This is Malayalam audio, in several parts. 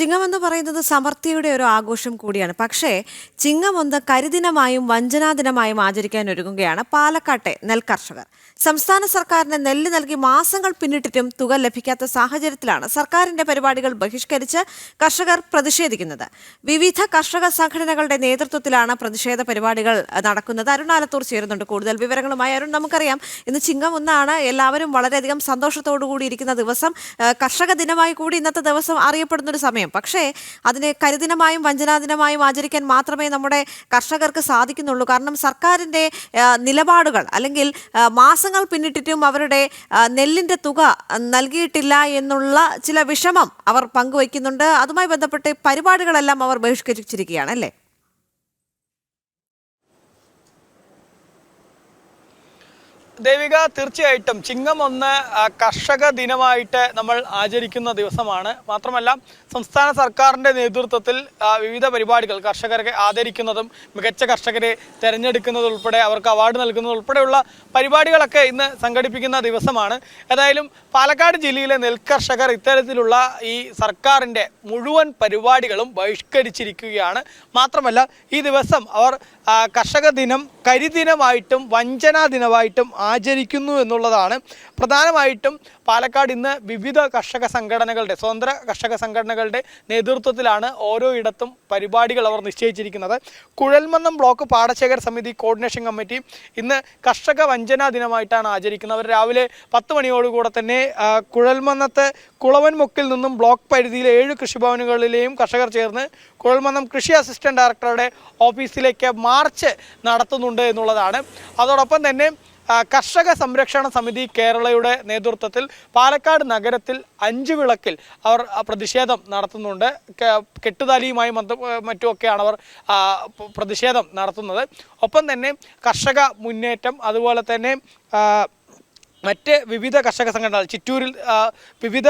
ചിങ്ങമെന്ന് പറയുന്നത് സമൃദ്ധിയുടെ ഒരു ആഘോഷം കൂടിയാണ്. പക്ഷേ ചിങ്ങം ഒന്ന് കരിദിനമായും വഞ്ചനാദിനമായും ആചരിക്കാൻ ഒരുങ്ങുകയാണ് പാലക്കാട്ടെ നെൽകർഷകർ സംസ്ഥാന സർക്കാരിന് നെല്ല് നൽകി മാസങ്ങൾ പിന്നിട്ടിട്ടും തുക ലഭിക്കാത്ത സാഹചര്യത്തിലാണ് സർക്കാരിന്റെ പരിപാടികൾ ബഹിഷ്കരിച്ച് കർഷകർ പ്രതിഷേധിക്കുന്നത്. വിവിധ കർഷക സംഘടനകളുടെ നേതൃത്വത്തിലാണ് പ്രതിഷേധ പരിപാടികൾ നടക്കുന്നത്. അരുണാലത്തൂർ ചേരുന്നുണ്ട്. കൂടുതൽ വിവരങ്ങളുമായി അരുൺ നമുക്കറിയാം. ഇന്ന് ചിങ്ങം ഒന്നാണ്. എല്ലാവരും വളരെയധികം സന്തോഷത്തോടു കൂടി ഇരിക്കുന്ന ദിവസം. കർഷക ദിനമായി കൂടി ഇന്നത്തെ ദിവസം അറിയപ്പെടുന്ന ഒരു സമയം. പക്ഷേ അതിനെ കരിദിനമായും വഞ്ചനാദിനമായും ആചരിക്കാൻ മാത്രമേ നമ്മുടെ കർഷകർക്ക് സാധിക്കുന്നുള്ളൂ. കാരണം സർക്കാരിന്റെ നിലപാടുകൾ അല്ലെങ്കിൽ മാസങ്ങൾ പിന്നിട്ടിട്ടും അവരുടെ നെല്ലിന്റെ തുക നൽകിയിട്ടില്ല എന്നുള്ള ചില വിഷമം അവർ പങ്കുവയ്ക്കുന്നുണ്ട്. അതുമായി ബന്ധപ്പെട്ട് പരിപാടികളെല്ലാം അവർ ബഹിഷ്കരിച്ചിരിക്കുകയാണ് അല്ലേ? ദേവിക തീർച്ചയായിട്ടും ചിങ്ങം ഒന്ന് കർഷക ദിനമായിട്ട് നമ്മൾ ആചരിക്കുന്ന ദിവസമാണ്. മാത്രമല്ല സംസ്ഥാന സർക്കാരിന്റെ നേതൃത്വത്തിൽ വിവിധ പരിപാടികൾ കർഷകരെ ആദരിക്കുന്നതും മികച്ച കർഷകരെ തിരഞ്ഞെടുക്കുന്നതുൾപ്പെടെ അവർക്ക് അവാർഡ് നൽകുന്നതുൾപ്പെടെയുള്ള പരിപാടികളൊക്കെ ഇന്ന് സംഘടിപ്പിക്കുന്ന ദിവസമാണ്. ഏതായാലും പാലക്കാട് ജില്ലയിലെ നെൽകർഷകർ ഇത്തരത്തിലുള്ള ഈ സർക്കാരിന്റെ മുഴുവൻ പരിപാടികളും ബഹിഷ്കരിച്ചിരിക്കുകയാണ്. മാത്രമല്ല ഈ ദിവസം അവർ കർഷക ദിനം കരിദിനമായിട്ടും വഞ്ചനാ ദിനമായിട്ടും ആചരിക്കുന്നു എന്നുള്ളതാണ്. പ്രധാനമായിട്ടും പാലക്കാട് ഇന്ന് വിവിധ കർഷക സംഘടനകളുടെ സ്വതന്ത്ര കർഷക സംഘടനകളുടെ നേതൃത്വത്തിലാണ് ഓരോ ഇടത്തും പരിപാടികൾ അവർ നിശ്ചയിച്ചിരിക്കുന്നത്. കുഴൽമന്നം ബ്ലോക്ക് പാടശേഖര സമിതി കോർഡിനേഷൻ കമ്മിറ്റി ഇന്ന് കർഷക വഞ്ചനാ ദിനമായിട്ടാണ് ആചരിക്കുന്നത്. അവർ രാവിലെ പത്ത് മണിയോടുകൂടെ തന്നെ കുഴൽമന്നത്തെ കുളവൻമുക്കിൽ നിന്നും ബ്ലോക്ക് പരിധിയിലെ ഏഴ് കൃഷിഭവനുകളിലെയും കർഷകർ ചേർന്ന് കുഴൽമന്നം കൃഷി അസിസ്റ്റന്റ് ഡയറക്ടറുടെ ഓഫീസിലേക്ക് മാർച്ച് നടത്തുന്നുണ്ട് എന്നുള്ളതാണ്. അതോടൊപ്പം തന്നെ കർഷക സംരക്ഷണ സമിതി കേരളയുടെ നേതൃത്വത്തിൽ പാലക്കാട് നഗരത്തിൽ അഞ്ച് വിളക്കിൽ അവർ പ്രതിഷേധം നടത്തുന്നുണ്ട്. കെട്ടുതാലിയുമായി മറ്റുമൊക്കെയാണ് അവർ പ്രതിഷേധം നടത്തുന്നത്. ഒപ്പം തന്നെ കർഷക മുന്നേറ്റം അതുപോലെ തന്നെ മറ്റ് വിവിധ കർഷക സംഘടനകൾ ചിറ്റൂരിൽ വിവിധ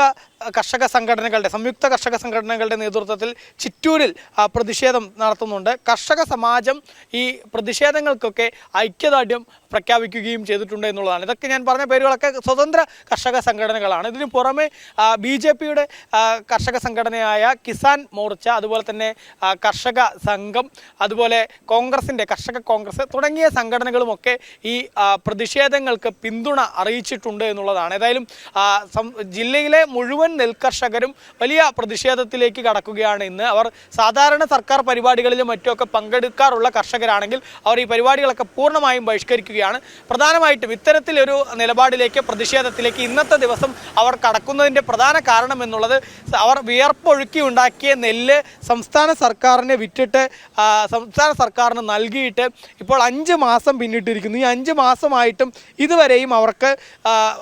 കർഷക സംഘടനകളുടെ സംയുക്ത കർഷക സംഘടനകളുടെ നേതൃത്വത്തിൽ ചിറ്റൂരിൽ പ്രതിഷേധം നടത്തുന്നുണ്ട്. കർഷക സമാജം ഈ പ്രതിഷേധങ്ങൾക്കൊക്കെ ഐക്യദാർഢ്യം പ്രഖ്യാപിക്കുകയും ചെയ്തിട്ടുണ്ട് എന്നുള്ളതാണ്. ഇതൊക്കെ ഞാൻ പറഞ്ഞ പേരുകളൊക്കെ സ്വതന്ത്ര കർഷക സംഘടനകളാണ്. ഇതിന് പുറമെ ബി ജെ പിയുടെ കർഷക സംഘടനയായ കിസാൻ മോർച്ച അതുപോലെ തന്നെ കർഷക സംഘം അതുപോലെ കോൺഗ്രസിന്റെ കർഷക കോൺഗ്രസ് തുടങ്ങിയ സംഘടനകളുമൊക്കെ ഈ പ്രതിഷേധങ്ങൾക്ക് പിന്തുണ അറിയിച്ചിട്ടുണ്ട് എന്നുള്ളതാണ്. ഏതായാലും ജില്ലയിലെ മുഴുവൻ നെൽകർഷകരും വലിയ പ്രതിഷേധത്തിലേക്ക് കടക്കുകയാണ് ഇന്ന്. അവർ സാധാരണ സർക്കാർ പരിപാടികളിലും മറ്റുമൊക്കെ പങ്കെടുക്കാറുള്ള കർഷകരാണെങ്കിൽ അവർ ഈ പരിപാടികളൊക്കെ പൂർണമായും ബഹിഷ്കരിക്കുകയാണ് പ്രധാനമായിട്ടും ഇത്തരത്തിലൊരു നിലപാടിലേക്ക് പ്രതിഷേധത്തിലേക്ക് ഇന്നത്തെ ദിവസം അവർ കടക്കുന്നതിന്റെ പ്രധാന കാരണം എന്നുള്ളത് അവർ വിയർപ്പൊഴുക്കി ഉണ്ടാക്കിയ നെല്ല് സംസ്ഥാന സർക്കാരിനെ വിറ്റിട്ട് സംസ്ഥാന സർക്കാരിന് നൽകിയിട്ട് ഇപ്പോൾ അഞ്ച് മാസം പിന്നിട്ടിരിക്കുന്നു. ഈ അഞ്ച് മാസമായിട്ടും ഇതുവരെയും അവർക്ക്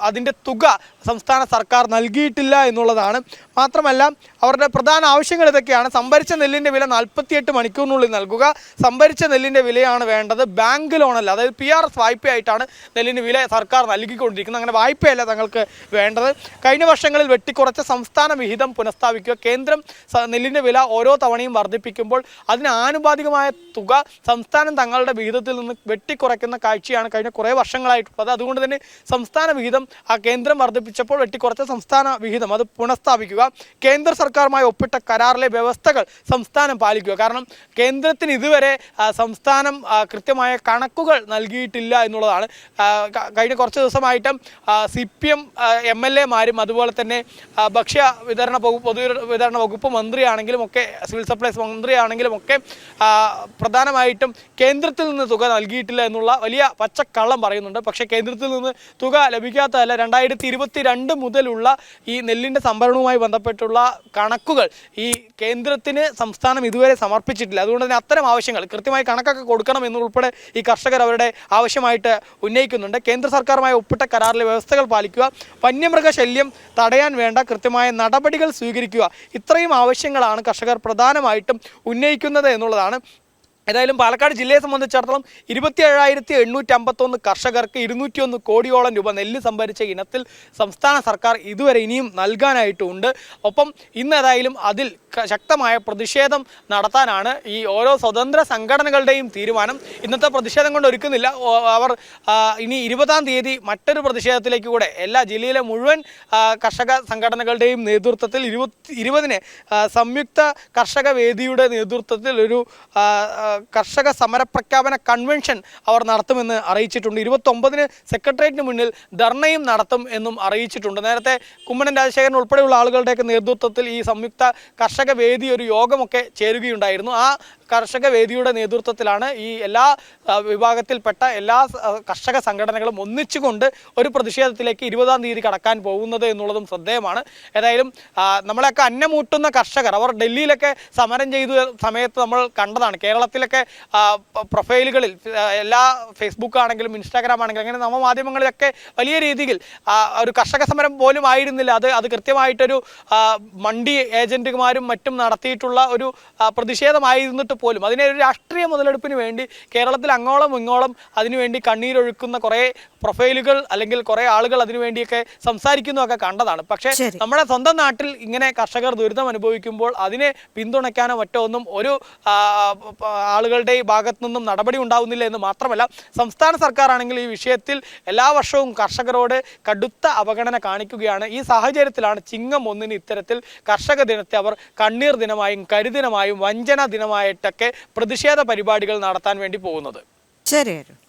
അതിന്റെ തുക സംസ്ഥാന സർക്കാർ നൽകിയിട്ടില്ല എന്നുള്ളതാണ്. മാത്രമല്ല അവരുടെ പ്രധാന ആവശ്യങ്ങൾ ഇതൊക്കെയാണ്. സംഭരിച്ച നെല്ലിന്റെ വില നാൽപ്പത്തിയെട്ട് മണിക്കൂറിനുള്ളിൽ നൽകുക. സംഭരിച്ച നെല്ലിന്റെ വിലയാണ് വേണ്ടത് ബാങ്ക് ലോണല്ല. അതായത് പി ആർ എസ് വായ്പയായിട്ടാണ് നെല്ലിന് വില സർക്കാർ നൽകിക്കൊണ്ടിരിക്കുന്നത്. അങ്ങനെ വായ്പയല്ല തങ്ങൾക്ക് വേണ്ടത്. കഴിഞ്ഞ വർഷങ്ങളിൽ വെട്ടിക്കുറച്ച സംസ്ഥാന വിഹിതം പുനഃസ്ഥാപിക്കുക. കേന്ദ്രം നെല്ലിന്റെ വില ഓരോ തവണയും വർദ്ധിപ്പിക്കുമ്പോൾ അതിന് ആനുപാതികമായ തുക സംസ്ഥാനം തങ്ങളുടെ വിഹിതത്തിൽ നിന്ന് വെട്ടിക്കുറയ്ക്കുന്ന കാഴ്ചയാണ് കഴിഞ്ഞ കുറേ വർഷങ്ങളായിട്ടുള്ളത്. അതുകൊണ്ട് തന്നെ സംസ്ഥാന വിഹിതം ആ കേന്ദ്രം വർദ്ധിപ്പിച്ചപ്പോൾ വെട്ടിക്കുറച്ച സംസ്ഥാന വിഹിതം. അത് പുനഃസ്ഥാപിക്കുക. കേന്ദ്ര സർക്കാരുമായി ഒപ്പിട്ട കരാറിലെ വ്യവസ്ഥകൾ സംസ്ഥാനം പാലിക്കുക. കാരണം കേന്ദ്രത്തിന് ഇതുവരെ സംസ്ഥാനം കൃത്യമായ കണക്കുകൾ നൽകിയിട്ടില്ല എന്നുള്ളതാണ്. കഴിഞ്ഞ കുറച്ച് ദിവസമായിട്ടും C P M M L എമാരും അതുപോലെ തന്നെ ഭക്ഷ്യ വിതരണ വകുപ്പ് പൊതു വിതരണ വകുപ്പ് മന്ത്രിയാണെങ്കിലും ഒക്കെ സിവിൽ സപ്ലൈസ് മന്ത്രിയാണെങ്കിലും ഒക്കെ പ്രധാനമായിട്ടും കേന്ദ്രത്തിൽ നിന്ന് തുക നൽകിയിട്ടില്ല എന്നുള്ള വലിയ പച്ചക്കള്ളം പറയുന്നുണ്ട്. പക്ഷേ കേന്ദ്രത്തിൽ നിന്ന് തുക ലഭിക്കാത്തതല്ല. രണ്ടായിരത്തി ഇരുപത്തി രണ്ട് മുതലുള്ള ഈ നെല്ലിന്റെ സംഭരണവുമായി ബന്ധപ്പെട്ടുള്ള കണക്കുകൾ ഈ കേന്ദ്രത്തിന് സംസ്ഥാനം ഇതുവരെ സമർപ്പിച്ചിട്ടില്ല. അതുകൊണ്ട് തന്നെ അത്തരം ആവശ്യങ്ങൾ കൃത്യമായി കണക്കൊക്കെ കൊടുക്കണം എന്നുൾപ്പെടെ ഈ കർഷകർ അവരുടെ ആവശ്യമായിട്ട് ഉന്നയിക്കുന്നുണ്ട്. കേന്ദ്ര സർക്കാരുമായി ഒപ്പിട്ട കരാറിലെ വ്യവസ്ഥകൾ പാലിക്കുക വന്യമൃഗശല്യം തടയാൻ വേണ്ട കൃത്യമായ നടപടികൾ സ്വീകരിക്കുക ഇത്രയും ആവശ്യങ്ങളാണ് കർഷകർ പ്രധാനമായിട്ടും ഉന്നയിക്കുന്നത് എന്നുള്ളതാണ് ഏതായാലും പാലക്കാട് ജില്ലയെ സംബന്ധിച്ചിടത്തോളം ഇരുപത്തി ഏഴായിരത്തി എണ്ണൂറ്റി അമ്പത്തൊന്ന് കർഷകർക്ക് ഇരുന്നൂറ്റിയൊന്ന് കോടിയോളം രൂപ നെല്ല് സംഭരിച്ച ഇനത്തിൽ സംസ്ഥാന സർക്കാർ ഇതുവരെ ഇനിയും നൽകാനായിട്ടുണ്ട്. ഒപ്പം ഇന്ന് ഏതായാലും അതിൽ ശക്തമായ പ്രതിഷേധം നടത്താനാണ് ഈ ഓരോ സ്വതന്ത്ര സംഘടനകളുടെയും തീരുമാനം. ഇന്നത്തെ പ്രതിഷേധം കൊണ്ട് ഒരുക്കുന്നില്ല. അവർ ഇനി ഇരുപതാം തീയതി മറ്റൊരു പ്രതിഷേധത്തിലേക്ക് കൂടെ എല്ലാ ജില്ലയിലെ മുഴുവൻ കർഷക സംഘടനകളുടെയും നേതൃത്വത്തിൽ ഇരുപത്തി ഇരുപതിന് സംയുക്ത കർഷക വേദിയുടെ നേതൃത്വത്തിൽ ഒരു കർഷക സമര പ്രഖ്യാപന കൺവെൻഷൻ അവർ നടത്തുമെന്ന് അറിയിച്ചിട്ടുണ്ട്. ഇരുപത്തൊമ്പതിന് സെക്രട്ടേറിയറ്റിന് മുന്നിൽ ധർണയും നടത്തും എന്നും അറിയിച്ചിട്ടുണ്ട്. നേരത്തെ കുമ്മനം രാജശേഖരൻ ഉൾപ്പെടെയുള്ള ആളുകളുടെയൊക്കെ നേതൃത്വത്തിൽ ഈ സംയുക്ത കർഷക വേദി ഒരു യോഗമൊക്കെ ചേരുകയുണ്ടായിരുന്നു. ആ കർഷക വേദിയുടെ നേതൃത്വത്തിലാണ് ഈ എല്ലാ വിഭാഗത്തിൽപ്പെട്ട എല്ലാ കർഷക സംഘടനകളും ഒന്നിച്ചുകൊണ്ട് ഒരു പ്രതിഷേധത്തിലേക്ക് ഇരുപതാം തീയതി കടക്കാൻ പോകുന്നത് എന്നുള്ളതും ശ്രദ്ധേയമാണ്. ഏതായാലും നമ്മളെയൊക്കെ അന്നമൂട്ടുന്ന കർഷകർ അവർ ഡൽഹിയിലൊക്കെ സമരം ചെയ്ത സമയത്ത് നമ്മൾ കണ്ടതാണ്. കേരളത്തിലൊക്കെ പ്രൊഫൈലുകളിൽ എല്ലാ ഫേസ്ബുക്ക് ആണെങ്കിലും ഇൻസ്റ്റാഗ്രാം ആണെങ്കിലും അങ്ങനെ നവമാധ്യമങ്ങളിലൊക്കെ വലിയ രീതിയിൽ ഒരു കർഷക സമരം പോലും ആയിരുന്നില്ല. അത് അത് കൃത്യമായിട്ടൊരു മണ്ടി ഏജന്റുമാരും മറ്റും നടത്തിയിട്ടുള്ള ഒരു പ്രതിഷേധമായിരുന്നിട്ട് പോലും. അതിനെ ഒരു രാഷ്ട്രീയ മുതലെടുപ്പിന് വേണ്ടി കേരളത്തിൽ അങ്ങോളം ഇങ്ങോളം അതിനുവേണ്ടി കണ്ണീരൊഴുക്കുന്ന കുറേ പ്രൊഫൈലുകൾ അല്ലെങ്കിൽ കുറേ ആളുകൾ അതിനുവേണ്ടിയൊക്കെ സംസാരിക്കുന്നതൊക്കെ കണ്ടതാണ്. പക്ഷേ നമ്മുടെ സ്വന്തം നാട്ടിൽ ഇങ്ങനെ കർഷകർ ദുരിതം അനുഭവിക്കുമ്പോൾ അതിനെ പിന്തുണയ്ക്കാനോ മറ്റോ ഒന്നും ഒരു ആളുകളുടെ ഭാഗത്തു നിന്നും നടപടി ഉണ്ടാവുന്നില്ല എന്ന് മാത്രമല്ല സംസ്ഥാന സർക്കാർ ആണെങ്കിൽ ഈ വിഷയത്തിൽ എല്ലാ വർഷവും കർഷകരോട് കടുത്ത അവഗണന കാണിക്കുകയാണ്. ഈ സാഹചര്യത്തിലാണ് ചിങ്ങം ഒന്നിന് ഇത്തരത്തിൽ കർഷക ദിനത്തെ അവർ കണ്ണീർ ദിനമായും കരുദിനമായും വഞ്ചന ദിനമായിട്ടൊക്കെ പ്രതിഷേധ പരിപാടികൾ നടത്താൻ വേണ്ടി പോകുന്നത്. ശരി.